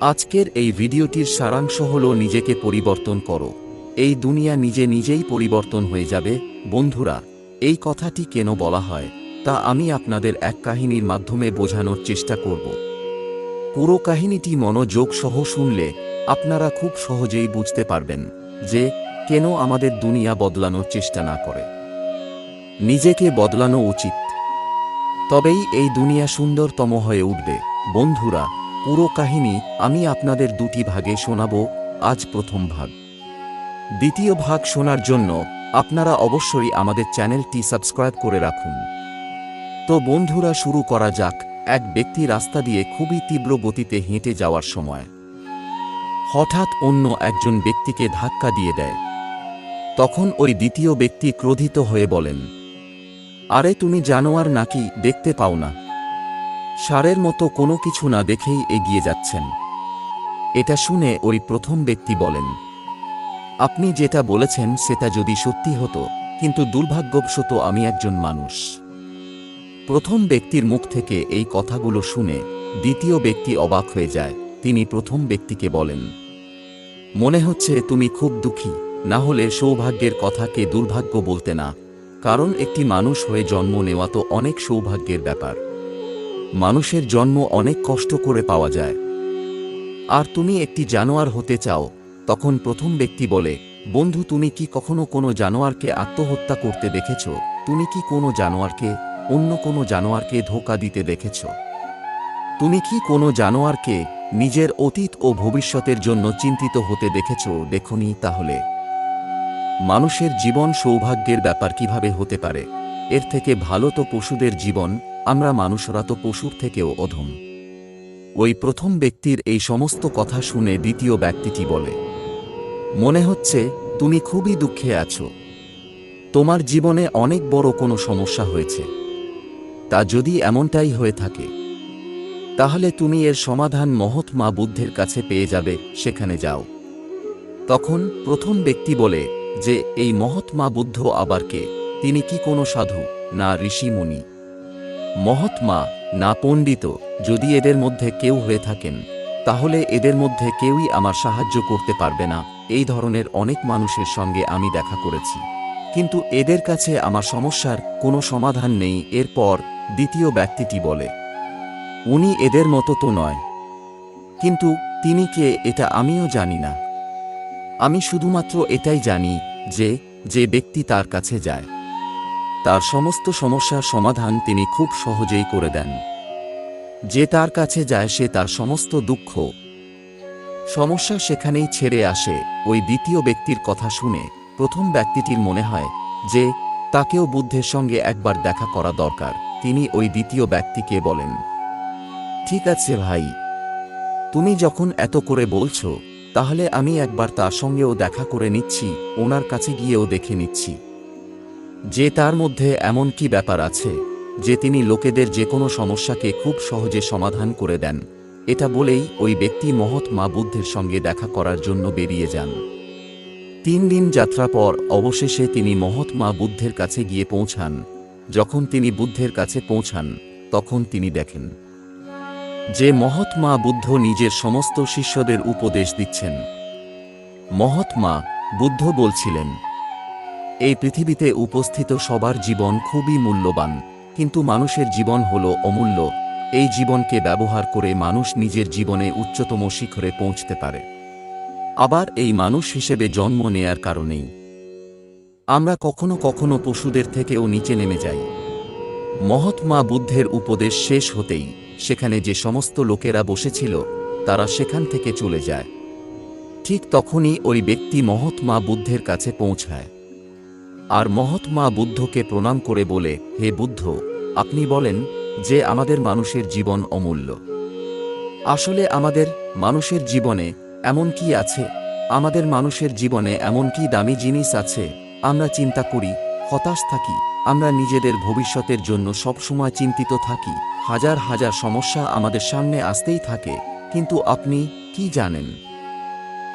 আজকের এই ভিডিওটির সারাংশ হল নিজেকে পরিবর্তন করো। এই দুনিয়া নিজে নিজেই পরিবর্তন হয়ে যাবে। বন্ধুরা, এই কথাটি কেন বলা হয়? তা আমি আপনাদের এক কাহিনীর মাধ্যমে বোঝানোর চেষ্টা করব। পুরো কাহিনীটি মনোযোগ সহ শুনলে আপনারা খুব সহজেই বুঝতে পারবেন যে কেন আমাদের দুনিয়া বদলানোর চেষ্টা না করে। নিজেকে বদলানো উচিত। তবেই এই দুনিয়া সুন্দরতম হয়ে উঠবে। বন্ধুরা পুরো কাহিনী আমি আপনাদের দুটি ভাগে শোনাব, আজ প্রথম ভাগ। দ্বিতীয় ভাগ শোনার জন্য আপনারা অবশ্যই আমাদের চ্যানেলটি সাবস্ক্রাইব করে রাখুন। তো বন্ধুরা, শুরু করা যাক। এক ব্যক্তি রাস্তা দিয়ে খুবই তীব্র গতিতে হেঁটে যাওয়ার সময়। হঠাৎ অন্য একজন ব্যক্তিকে ধাক্কা দিয়ে দেয়। তখন ওই দ্বিতীয় ব্যক্তি ক্রোধিত হয়ে বলেন, আরে, তুমি জানোয়ার নাকি? দেখতে পাও না। সারের মতো কোনো কিছু না দেখেই এগিয়ে যাচ্ছেন। এটা শুনে ওই প্রথম ব্যক্তি বলেন, আপনি যেটা বলেছেন সেটা যদি সত্যি হতো, কিন্তু দুর্ভাগ্যবশত আমি একজন মানুষ। প্রথম ব্যক্তির মুখ থেকে এই কথাগুলো শুনে দ্বিতীয় ব্যক্তি অবাক হয়ে যায়। তিনি প্রথম ব্যক্তিকে বলেন, মনে হচ্ছে তুমি খুব দুঃখী, না হলে সৌভাগ্যের কথাকে দুর্ভাগ্য বলতে না, কারণ একটি মানুষ হয়ে জন্ম নেওয়া তো অনেক সৌভাগ্যের ব্যাপার। মানুষের জন্ম অনেক কষ্ট করে পাওয়া যায়। আর তুমি একটি জানোয়ার হতে চাও, তখন প্রথম ব্যক্তি বলে, বন্ধু, তুমি কি কখনো কোনো জানোয়ারকে আত্মহত্যা করতে দেখেছ? তুমি কি কোনো জানোয়ারকে, অন্য কোনো জানোয়ারকে ধোকা দিতে দেখেছ? তুমি কি কোনো জানোয়ারকে নিজের অতীত ও ভবিষ্যতের জন্য চিন্তিত হতে দেখেছ? দেখনি তাহলে। মানুষের জীবন সৌভাগ্যের ব্যাপার কীভাবে হতে পারে? এর থেকে ভালো তো পশুদের জীবন আমরা মানুষরা তো পশুর থেকেও অধম। ওই প্রথম ব্যক্তির এই সমস্ত কথা শুনে দ্বিতীয় ব্যক্তিটি বলে, মনে হচ্ছে তুমি খুবই দুঃখে আছো। তোমার জীবনে অনেক বড় কোনো সমস্যা হয়েছে। তা যদি এমনটাই হয়ে থাকে, তাহলে তুমি এর সমাধান মহৎ মা বুদ্ধের কাছে পেয়ে যাবে, সেখানে যাও। তখন প্রথম ব্যক্তি বলে যে, এই মহাত্মা বুদ্ধ আবার কে? তিনি কি কোনো সাধু? না ঋষি মহাত্মা না পণ্ডিত যদি এদের মধ্যে কেউ হয়ে থাকেন, তাহলে এদের মধ্যে কেউই আমার সাহায্য করতে পারবে না। এই ধরনের অনেক মানুষের সঙ্গে আমি দেখা করেছি। কিন্তু এদের কাছে আমার সমস্যার কোনো সমাধান নেই। এরপর দ্বিতীয় ব্যক্তিটি বলে, উনি এদের মতো তো নয়। কিন্তু তিনি কে এটা আমিও জানি না। আমি শুধুমাত্র এটাই জানি যে যে ব্যক্তি তার কাছে যায়। তার সমস্ত সমস্যার সমাধান তিনি খুব সহজেই করে দেন। যে তার কাছে যায় সে তার সমস্ত দুঃখ, সমস্যা সেখানেই ছেড়ে আসে। ওই দ্বিতীয় ব্যক্তির কথা শুনে প্রথম ব্যক্তিটির মনে হয় যে তাকেও বুদ্ধের সঙ্গে একবার দেখা করা দরকার। তিনি ওই দ্বিতীয় ব্যক্তিকে বলেন, ঠিক আছে ভাই, তুমি যখন এত করে বলছো, তাহলে আমি একবার তার সঙ্গেও দেখা করে নিচ্ছি, ওনার কাছে গিয়েও দেখে নিচ্ছি। যে তার মধ্যে এমন কি ব্যাপার আছে, যে তিনি লোকেদের যে কোনো সমস্যাকে খুব সহজে সমাধান করে দেন। এটা বলেই ওই ব্যক্তি মহৎ মা বুদ্ধের সঙ্গে দেখা করার জন্য বেরিয়ে যান। তিন দিন যাত্রা পর অবশেষে তিনি মহৎ মা বুদ্ধের কাছে গিয়ে পৌঁছান। যখন তিনি বুদ্ধের কাছে পৌঁছান, তখন তিনি দেখেন যে মহৎ মা বুদ্ধ নিজের সমস্ত শিষ্যদের উপদেশ দিচ্ছেন। মহাত্মা বুদ্ধ বলছিলেন এই পৃথিবীতে উপস্থিত সবার জীবন খুবই মূল্যবান, কিন্তু মানুষের জীবন হল অমূল্য। এই জীবনকে ব্যবহার করে মানুষ নিজের জীবনে উচ্চতম শিখরে পৌঁছতে পারে। আবার এই মানুষ হিসেবে জন্ম নেয়ার কারণেই। আমরা কখনো কখনো পশুদের থেকেও নিচে নেমে যাই। মহাত্মা বুদ্ধের উপদেশ শেষ হতেই সেখানে যে সমস্ত লোকেরা বসেছিল, তারা সেখান থেকে চলে যায়। ঠিক তখনই ওই ব্যক্তি মহাত্মা বুদ্ধের কাছে পৌঁছায়। আর মহাত্মা বুদ্ধকে প্রণাম করে বলে, হে বুদ্ধ, আপনি বলেন যে আমাদের মানুষের জীবন অমূল্য। আসলে আমাদের মানুষের জীবনে এমন কি আছে? আমাদের মানুষের জীবনে এমন কি দামি জিনিস আছে? আমরা চিন্তা করি, হতাশ থাকি, আমরা নিজেদের ভবিষ্যতের জন্য সবসময় চিন্তিত থাকি, হাজার হাজার সমস্যা আমাদের সামনে আসতেই থাকে, কিন্তু আপনি কি জানেন?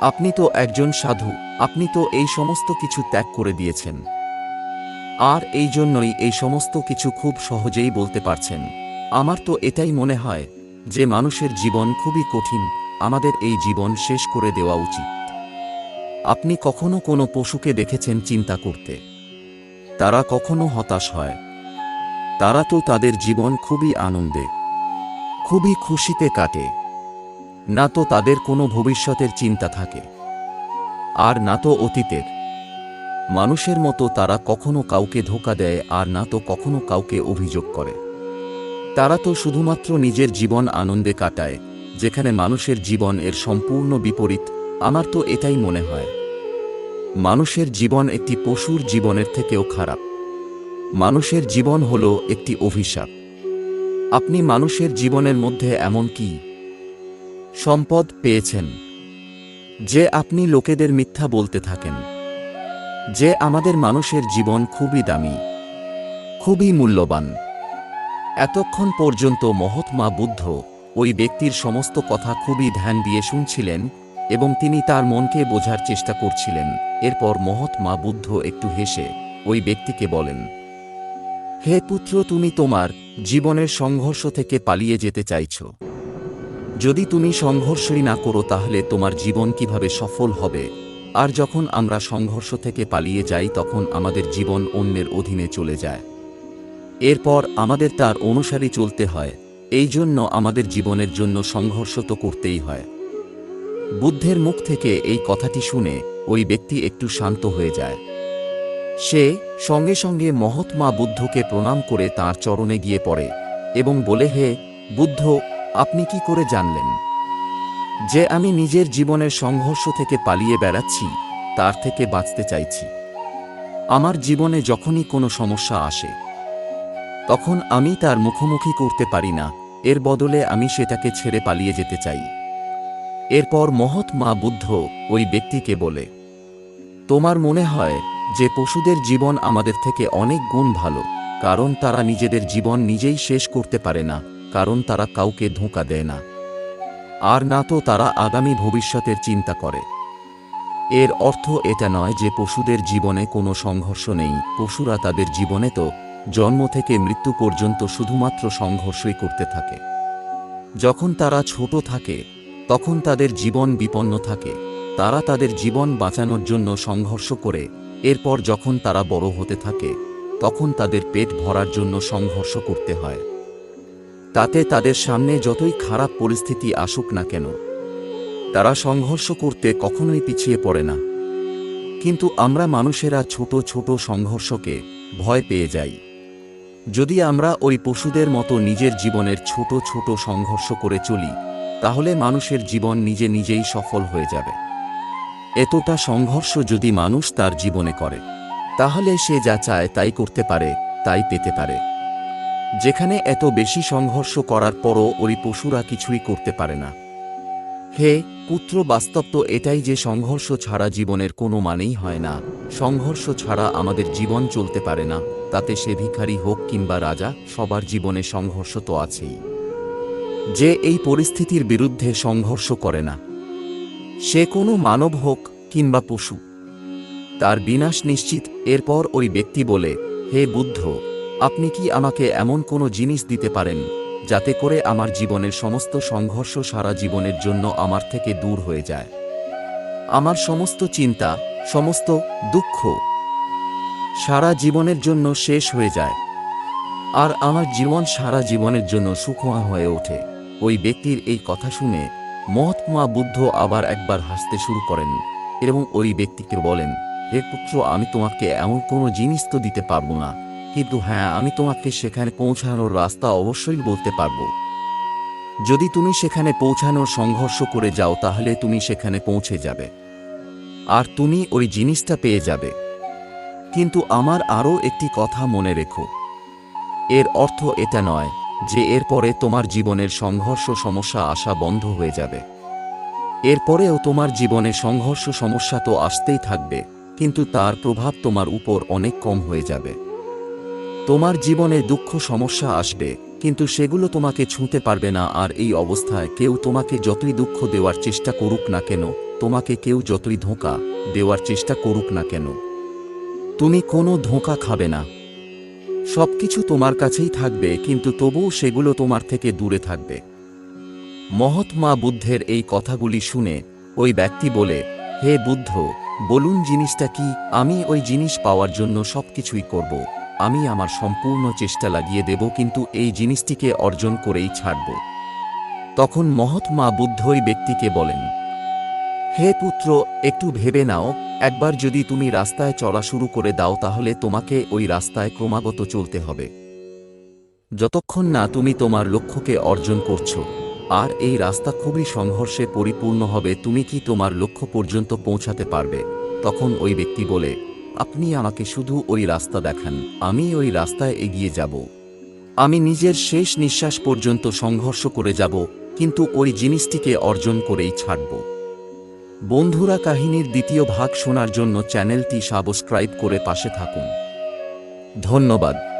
আপনি তো একজন সাধু, আপনি তো এই সমস্ত কিছু ত্যাগ করে দিয়েছেন। আর এই জন্যই এই সমস্ত কিছু খুব সহজেই বলতে পারছেন। আমার তো এটাই মনে হয় যে মানুষের জীবন খুবই কঠিন, আমাদের এই জীবন শেষ করে দেওয়া উচিত। আপনি কখনো কোনো পশুকে দেখেছেন চিন্তা করতে? তারা কখনো হতাশ হয়। তারা তো তাদের জীবন খুবই আনন্দে, খুবই খুশিতে কাটে। না তো তাদের কোনো ভবিষ্যতের চিন্তা থাকে। আর না তো অতীতের। মানুষের মতো তারা কখনো কাউকে ধোকা দেয় আর না তো কখনো কাউকে অভিযোগ করে। তারা তো শুধুমাত্র নিজের জীবন আনন্দে কাটায়, যেখানে মানুষের জীবন এর সম্পূর্ণ বিপরীত, আমার তো এটাই মনে হয়। মানুষের জীবন একটি পশুর জীবনের থেকেও খারাপ। মানুষের জীবন হল একটি অভিশাপ। আপনি মানুষের জীবনের মধ্যে এমন কি? সম্পদ পেয়েছেন। যে আপনি লোকেদের মিথ্যা বলতে থাকেন। যে আমাদের মানুষের জীবন খুবই দামি, খুবই মূল্যবান। এতক্ষণ পর্যন্ত মহাত্মা বুদ্ধ ওই ব্যক্তির সমস্ত কথা খুবই ধ্যান দিয়ে শুনছিলেন এবং তিনি তার মনকে বোঝার চেষ্টা করছিলেন। এরপর মহাত্মা বুদ্ধ একটু হেসে ওই ব্যক্তিকে বলেন, হে পুত্র, তুমি তোমার জীবনের সংঘর্ষ থেকে পালিয়ে যেতে চাইছ। যদি তুমি সংঘর্ষই না করো তাহলে তোমার জীবন কীভাবে সফল হবে আর যখন আমরা সংঘর্ষ থেকে পালিয়ে যাই, তখন আমাদের জীবন অন্যের অধীনে চলে যায়। এরপর আমাদের তার অনুসারী চলতে হয়। এই জন্য আমাদের জীবনের জন্য সংঘর্ষ তো করতেই হয়। বুদ্ধের মুখ থেকে এই কথাটি শুনে ওই ব্যক্তি একটু শান্ত হয়ে যায়। সে সঙ্গে সঙ্গে মহাত্মা বুদ্ধকে প্রণাম করে তার চরণে গিয়ে পড়ে এবং বলে, হে বুদ্ধ, আপনি কি করে জানলেন? যে আমি নিজের জীবনের সংঘর্ষ থেকে পালিয়ে বেড়াচ্ছি, তার থেকে বাঁচতে চাইছি। আমার জীবনে যখনই কোনো সমস্যা আসে, তখন আমি তার মুখোমুখি করতে পারি না, এর বদলে আমি সেটাকে ছেড়ে পালিয়ে যেতে চাই। এরপর মহৎ মা বুদ্ধ ওই ব্যক্তিকে বলে, তোমার মনে হয় যে পশুদের জীবন আমাদের থেকে অনেক গুণ ভালো, কারণ তারা নিজেদের জীবন নিজেই শেষ করতে পারে না, কারণ তারা কাউকে ধোঁকা দেয় না। আর না তো তারা আগামী ভবিষ্যতের চিন্তা করে। এর অর্থ এটা নয় যে পশুদের জীবনে কোনো সংঘর্ষ নেই, পশুরা তাদের জীবনে তো জন্ম থেকে মৃত্যু পর্যন্ত শুধুমাত্র সংঘর্ষই করতে থাকে। যখন তারা ছোট থাকে, তখন তাদের জীবন বিপন্ন থাকে, তারা তাদের জীবন বাঁচানোর জন্য সংঘর্ষ করে, এরপর যখন তারা বড় হতে থাকে, তখন তাদের পেট ভরার জন্য সংঘর্ষ করতে হয়। তাতে তাদের সামনে যতই খারাপ পরিস্থিতি আসুক না কেন, তারা সংঘর্ষ করতে কখনোই পিছিয়ে পড়ে না। কিন্তু আমরা মানুষেরা ছোট ছোট সংঘর্ষকে ভয় পেয়ে যাই। যদি আমরা ওই পশুদের মতো নিজের জীবনের ছোট ছোট সংঘর্ষ করে চলি, তাহলে মানুষের জীবন নিজে নিজেই সফল হয়ে যাবে। এতটা সংঘর্ষ যদি মানুষ তার জীবনে করে, তাহলে সে যা চায় তাই করতে পারে, তাই পেতে পারে। যেখানে এত বেশি সংঘর্ষ করার পরও ওই পশুরা কিছুই করতে পারে না। হে পুত্র বাস্তব তো এটাই যে সংঘর্ষ ছাড়া জীবনের কোনো মানেই হয় না। সংঘর্ষ ছাড়া আমাদের জীবন চলতে পারে না। তাতে সে ভিখারি হোক কিংবা রাজা, সবার জীবনে সংঘর্ষ তো আছেই। যে এই পরিস্থিতির বিরুদ্ধে সংঘর্ষ করে না। সে কোনো মানব হোক কিংবা পশু। তার বিনাশ নিশ্চিত। এরপর ওই ব্যক্তি বলে, হে বুদ্ধ আপনি কি আমাকে এমন কোনো জিনিস দিতে পারেন, যাতে করে আমার জীবনের সমস্ত সংঘর্ষ সারা জীবনের জন্য আমার থেকে দূর হয়ে যায়? আমার সমস্ত চিন্তা, সমস্ত দুঃখ সারা জীবনের জন্য শেষ হয়ে যায়। আর আমার জীবন সারা জীবনের জন্য সুখময় হয়ে ওঠে। ওই ব্যক্তির এই কথা শুনে মহাত্মা বুদ্ধ আবার একবার হাসতে শুরু করেন এবং ওই ব্যক্তিকে বলেন, হে পুত্র, আমি তোমাকে এমন কোনো জিনিস তো দিতে পারব না। কিন্তু হ্যাঁ আমি তোমাকে সেখানে পৌঁছানোর রাস্তা অবশ্যই বলতে পারব। যদি তুমি সেখানে পৌঁছানোর সংঘর্ষ করে যাও, তাহলে তুমি সেখানে পৌঁছে যাবে। আর তুমি ওই জিনিসটা পেয়ে যাবে। কিন্তু আমার আরও একটি কথা মনে রেখো। এর অর্থ এটা নয় যে এরপরে তোমার জীবনের সংঘর্ষ সমস্যা আসা বন্ধ হয়ে যাবে। এরপরেও তোমার জীবনে সংঘর্ষ সমস্যা তো আসতেই থাকবে, কিন্তু তার প্রভাব তোমার উপর অনেক কম হয়ে যাবে। তোমার জীবনে দুঃখ সমস্যা আসবে, কিন্তু সেগুলো তোমাকে ছুঁতে পারবে না আর এই অবস্থায় কেউ তোমাকে যতই দুঃখ দেওয়ার চেষ্টা করুক না কেন, তোমাকে কেউ যতই ধোঁকা দেওয়ার চেষ্টা করুক না কেন। তুমি কোনো ধোঁকা খাবে না। সবকিছু তোমার কাছেই থাকবে, কিন্তু তবুও সেগুলো তোমার থেকে দূরে থাকবে। মহাত্মা বুদ্ধের এই কথাগুলি শুনে ওই ব্যক্তি বলে, হে বুদ্ধ, বলুন জিনিসটা কি? আমি ওই জিনিস পাওয়ার জন্য সবকিছুই করব। আমি আমার সম্পূর্ণ চেষ্টা লাগিয়ে দেব, কিন্তু এই জিনিসটিকে অর্জন করেই ছাড়ব। তখন মহাত্মা বুদ্ধ ওই ব্যক্তিকে বলেন, হে পুত্র, একটু ভেবে নাও, একবার যদি তুমি রাস্তায় চলা শুরু করে দাও, তাহলে তোমাকে ওই রাস্তায় ক্রমাগত চলতে হবে। যতক্ষণ না তুমি তোমার লক্ষ্যকে অর্জন করছ, আর এই রাস্তা খুবই সংঘর্ষে পরিপূর্ণ হবে, তুমি কি তোমার লক্ষ্য পর্যন্ত পৌঁছাতে পারবে? তখন ওই ব্যক্তি বলে আপনি আমাকে শুধু ওই রাস্তা দেখান, আমি ওই রাস্তায় এগিয়ে যাব। আমি নিজের শেষ নিঃশ্বাস পর্যন্ত সংঘর্ষ করে যাব, কিন্তু ওই জিনিসটিকে অর্জন করেই ছাড়ব। বন্ধুরা, কাহিনীর দ্বিতীয় ভাগ শোনার জন্য চ্যানেলটি সাবস্ক্রাইব করে পাশে থাকুন। ধন্যবাদ।